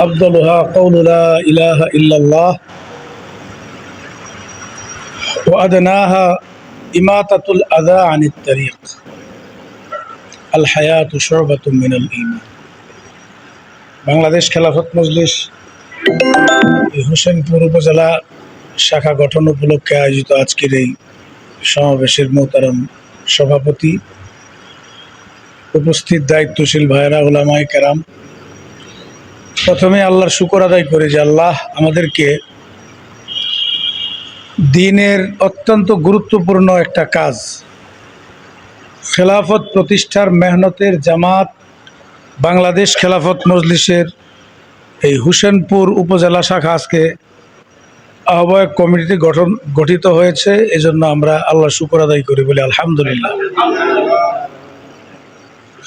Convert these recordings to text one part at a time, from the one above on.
أفضلها قول لا إله إلا الله وأدناها إماتة الأذى عن الطريق الحياة شعبة من الإيمان বাংলাদেশ খেলাফত মজলিস এই হোসেনপুর উপজেলা শাখা গঠন উপলক্ষে আয়োজিত আজকের এই সমাবেশের মোতারাম সভাপতি উপস্থিত দায়িত্বশীল ভাইয়েরা ওলামাই কেরাম প্রথমে আল্লাহর শুকর আদায় করি যে আল্লাহ আমাদেরকে দিনের অত্যন্ত গুরুত্বপূর্ণ একটা কাজ, খেলাফত প্রতিষ্ঠার মেহনতের জামাত, বাংলাদেশ খেলাফত মজলিসের এই হুসেনপুর উপজেলা শাখা আজকে আহ্বায়ক কমিটি গঠন, গঠিত হয়েছে। এজন্য আমরা আল্লাহ শুকর আদায় করি বলি আলহামদুলিল্লাহ।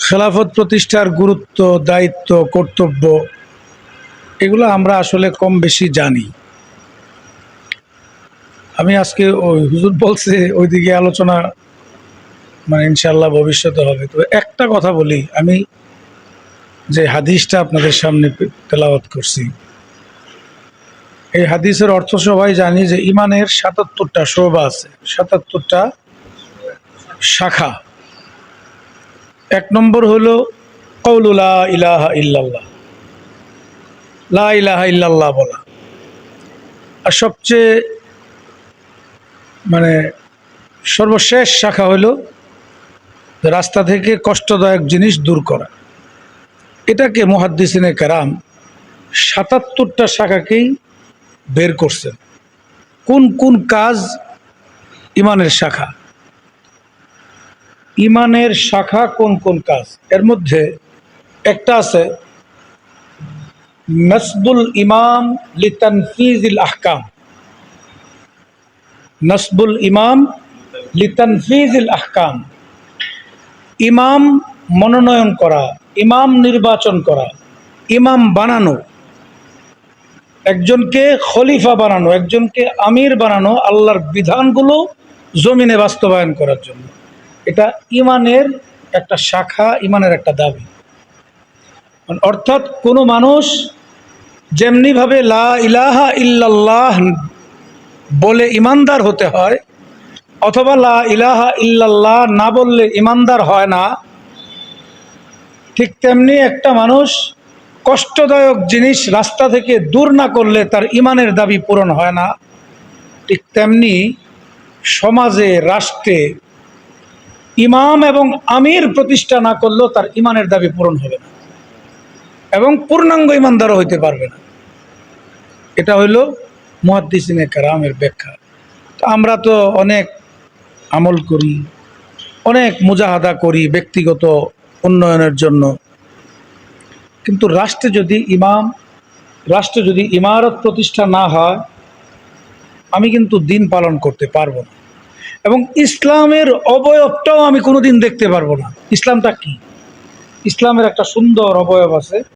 খেলাফত প্রতিষ্ঠার গুরুত্ব, দায়িত্ব, কর্তব্য এগুলো আমরা আসলে কম বেশি জানি। আমি আজকে ওই হুজুর বলছে ওইদিকে আলোচনা মানে ইনশাল্লাহ ভবিষ্যতে হবে। তবে একটা কথা বলি, আমি যে হাদিসটা আপনাদের সামনে তেলাওয়াত করছি। এই হাদিসের অর্থ সবাই জানি যে, ইমানের সাতাত্তরটা শোভা আছে। সাতাত্তরটা শাখা। এক নম্বর হলো কৌলুলা ইলাহা ইল্লাল্লাহ। লা ইলাহা ইল্লাল্লাহ বলা। আর সবচেয়ে মানে সর্বশেষ শাখা হলো রাস্তা থেকে কষ্টদায়ক জিনিস দূর করা। এটাকে মহাদ্দিসিনে কারাম সাতাত্তরটা শাখাকেই বের করছেন। কোন কোন কাজ ইমানের শাখা? ইমানের শাখা কোন কোন কাজ? এর মধ্যে একটা আছে নসবুল ইমাম লিতানফিজিল আহকাম। নসবুল ইমাম লিতানফিজিল আহকাম। ইমাম মনোনয়ন করা, ইমাম নির্বাচন করা, ইমাম বানানো, একজনকে খলিফা বানানো, একজনকে আমির বানানো আল্লাহর বিধানগুলো জমিনে বাস্তবায়ন করার জন্য। এটা ইমানের একটা শাখা, ইমানের একটা দাবি। অর্থাৎ কোনো মানুষ যেমনিভাবে লা ইলাহা ইল্লাল্লাহ বলে ইমানদার হতে হয়, অথবা লা ইলাহা ইল্লাল্লাহ না বললে ইমানদার হয় না, ঠিক তেমনি একটা মানুষ কষ্টদায়ক জিনিস রাস্তা থেকে দূর না করলে তার ইমানের দাবি পূরণ হয় না। ঠিক তেমনি সমাজে, রাষ্ট্রে ইমাম এবং আমির প্রতিষ্ঠা না করলেও তার ইমানের দাবি পূরণ হবে না এবং পূর্ণাঙ্গ ইমানদারও হইতে পারবে না। এটা হইল মুহাদ্দিসিনে কারামের ব্যাখ্যা। আমরা তো অনেক আমল করি, অনেক মুজাহাদা করি ব্যক্তিগত উন্নয়নের জন্য। কিন্তু রাষ্ট্রে যদি ইমাম, রাষ্ট্রে যদি ইমারত প্রতিষ্ঠা না হয়, আমি কিন্তু দিন পালন করতে পারব না। এবং ইসলামের অবয়বটাও আমি কোনোদিন দেখতে পারব না। ইসলামটা কি? ইসলামের একটা সুন্দর অবয়ব আছে।